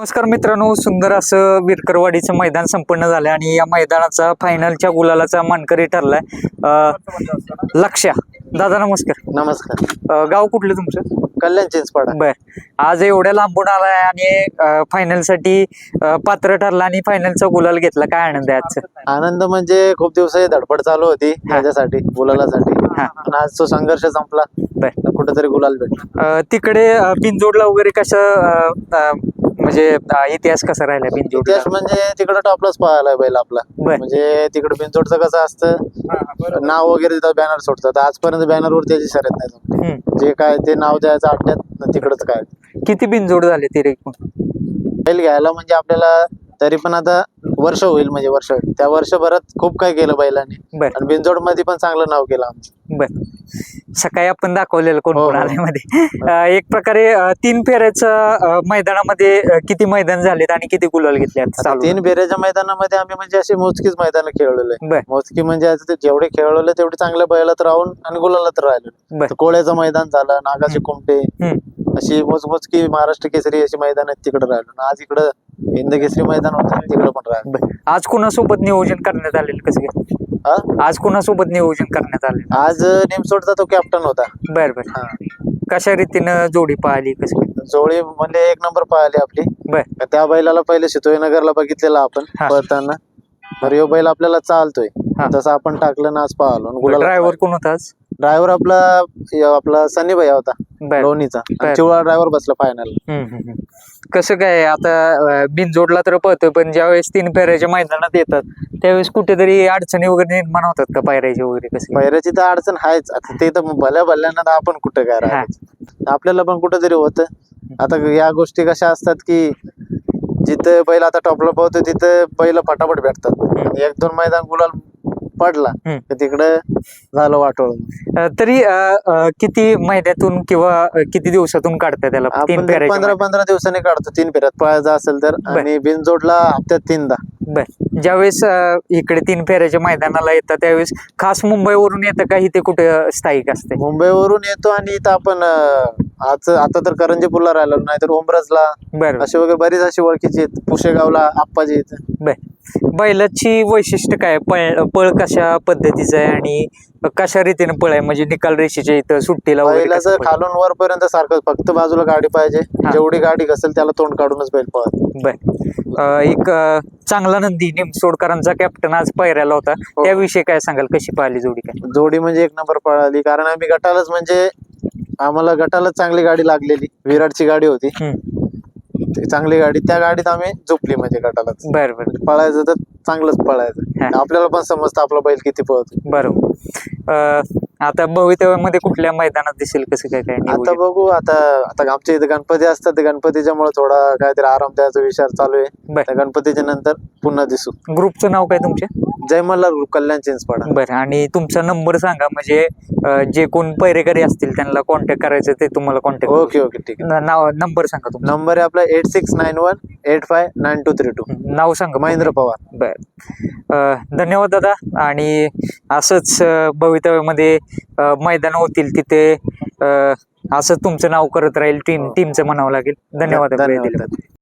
नमस्कार मित्रांनो सुंदर असं विरकरवाडीचं मैदान संपन्न झालं आणि या मैदानाचा फायनलच्या गुलालाचा मानकरी ठरलाय लक्ष्या. दादा नमस्कार. नमस्कार. अं, गाव कुठलं तुमचं? कल्याण चिंचपाडा. बर. आज एवढ्या लांबून आलाय आणि फायनलसाठी अं, पात्र ठरला आणि फायनलचा गुलाल घेतला. काय आनंद आहे आजचा? आनंद म्हणजे खूप दिवसाची धडपड चालू होती माझ्यासाठी गुलालासाठी. हा. आणि आज तो संघर्ष संपला. बर. कुठेतरी गुलाल भेटला. अं, तिकडे अं, बिनजोडला वगैरे अं, अं, म्हणजे अं, इतिहास कसा राहिला बिनजोड इतिहास म्हणजे तिकडे टॉपलाच पळायला बैल आपला बर. म्हणजे तिकडे बिनचोडचं कसं असतं नाव वगैरे तिथं बॅनर सोडतात आजपर्यंत बॅनर वरती त्याची शर्यत नाही. जे काय ते नाव द्यायचं अड्ड्यात तिकडच काय किती बिनजोड झाले ते रे? बैल घ्यायला म्हणजे आपल्याला तरी पण आता वर्ष होईल म्हणजे वर्ष त्या वर्षभरात खूप काय केलं बैलांनी. बर. आणि बिनजोडमध्ये पण चांगलं नाव केलं आमचं. बर. सकाळी आपण दाखवलेलं कोण हो, कोण हो. आले मध्ये. अं, एक प्रकारे अं, तीन फेऱ्याचं अं, मैदानामध्ये अं, किती मैदान झालेत आणि किती गुलाल घेतले आता आता चालू? तीन फेऱ्याच्या मैदानामध्ये आम्ही म्हणजे अशी मोजकीच मैदान खेळलेलो मोजकी म्हणजे ते जेवढे खेळवले तेवढे चांगल्या बैलात राहून आणि गुलालात राहिलो बर. कोळ्याचं मैदान झालं नागाची हम्म. अशी मोजमोजकी महाराष्ट्र केसरी अशी मैदान आहेत तिकडे राहिलो आणि आज इकडं हिंद केसरी मैदान होतं तिकडे पण राहिलो बर. आज कुणासोबत नियोजन करण्यात आलेलं कसं काय? हा? आज कुणासोबत नियोजन करण्यात आलेलं? आज निमसोडचा तो कॅप्टन होता. बर बर. हा. कशा रीतीनं जोडी पाहिली कसं काय? जोळी म्हणजे एक नंबर पळाली आपली. बर. त्या बैलाला पहिले शितोई नगरला बघितलेला आपण हा. पळताना. तर ह्यो बैल आपल्याला चालतोय. हा. तसं आपण टाकलं ना आज पाहिलो. ड्रायव्हर कोण होता आज? ड्रायव्हर आपला आपला सनी भैया होता बर. लोणीचा बर. चिवळा ड्रायव्हर बसला फायनल हम्म, हम्म, हम्म. कसं काय आता बिनजोडला तर पळतोय पण ज्यावेळेस तीन फेऱ्याच्या मैदानात येतात त्यावेळेस कुठेतरी अडचणी वगैरे निर्माण होतात का पायऱ्याचे वगैरे कसं? पहिल्याची तर अडचण आहेच. आता ते तर भल्या भल्यानं आपण कुठं काय राहायचं? आपल्याला पण कुठंतरी होतं. आता या गोष्टी कशा असतात की जिथं बैल आता टॉपला पोहतो तिथं बैल फटाफट भेटतात. एक दोन मैदान गुलाल पडला हम्म. तर तिकडं झालं वाटोळ अं, तरी अं, अं, किती महिन्यातून किंवा अं, किती दिवसातून काढता त्याला? तीन आपण ते फेऱ्याच्या पंधरा पंधरा दिवसांनी काढतो तीन फेऱ्यात. पळायचं असेल तर. बर. आणि बिनजोडला हप्त्यात तीनदा. ज्यावेळेस अं, इकडे तीन फेऱ्याच्या मैदानाला येतात त्यावेळेस खास मुंबईवरून येतं का? इथे कुठे स्थायिक असते मुंबईवरून येतो आणि इथं आपण अं, आज आता तर करंजीपूरला राहिलो नाहीतर उमरजला बर असे वगैरे बरीच अशी ओळखीची आहेत. पुशेगावला आप्पाजी आहेत. बर. बैलाची वैशिष्ट्य काय? पळ पळ कशा पद्धतीचं आहे आणि कशा रीतीने पळ आहे? म्हणजे निकाल रेषेच्या इथं सुट्टीला वगैरे कसं बैलाचं पळ? खालून वरपर्यंत सारखं फक्त बाजूला गाडी पाहिजे. हा. जेवढी गाडी घसेल त्याला तोंड काढूनच बैल पळत बर. अं, एक अं, चांगला नंदी निमसोडकरांचा कॅप्टन आज पायऱ्याला होता. हो. त्याविषयी काय सांगाल? कशी पाहिली जोडी काय? जोडी म्हणजे एक नंबर पळाली. कारण आम्ही गटालाच म्हणजे आम्हाला गटालाच चांगली गाडी लागलेली. विराटची गाडी होती. हम्म. चांगली गाडी त्या गाडीत आम्ही झोपली म्हणजे गटालाच. बर बर. पळायचं तर चांगलंच पळायचं. हा. आपल्याला पण समजतं आपला बैल किती पळतो. बरोबर. अं, आता भवितव्यामध्ये कुठल्या मैदानात दिसेल कसं काय काय आता नियोजन? बघू आता आता आमच्या इथे गणपती असतात ते गणपतीच्यामुळे थोडा काहीतरी आराम द्यायचा विचार चालू आहे. बर. त्या गणपतीच्या नंतर पुन्हा दिसू. ग्रुपचं नाव काय तुमच्या? जय मल्हार ग्रुप कल्याण चिंचपाडा बरं आणि तुमचा नंबर सांगा म्हणजे अं, जे कोण पैरेकरी असतील त्यांना कॉन्टॅक्ट करायचं ते तुम्हाला कॉन्टॅक्ट ओके ओके ठीक नाव नंबर सांगा तुमचा. नंबर आहे आपला eight six nine one eight five nine two three two. नाव सांगा महेंद्र पवार. बर. अं, धन्यवाद दादा आणि असंच अं, भवितव्यामध्ये मैदान होतील तिथे अं, असं तुमचं नाव करत राहील टीम टीमचं म्हणावं लागेल. धन्यवाद धन्यवाद.